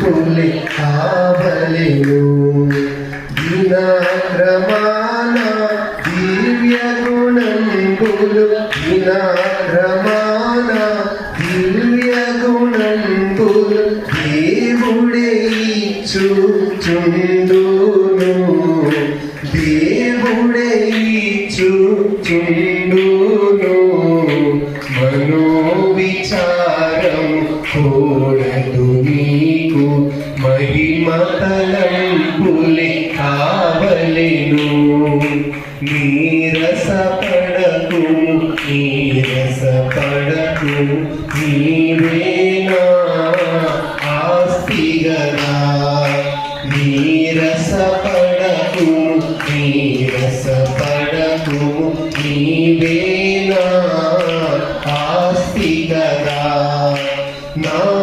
పులి కావలేను దినాక్రమాన దివ్య గుణంబులు. దినాక్రమాన దివ్య గుణంబులు దేవుడే ఇచ్చుచుండును. దేవుడే ఇచ్చుచుండును. మనోవిచారం కూడదు నీకు మహిమ తలంపులే కావలెను నీరస పడకు నీరస పడకు నీవేనా ఆస్తి గదా నీరస పడకు నీరస పడకు నీవేనా ఆస్తి గదా No.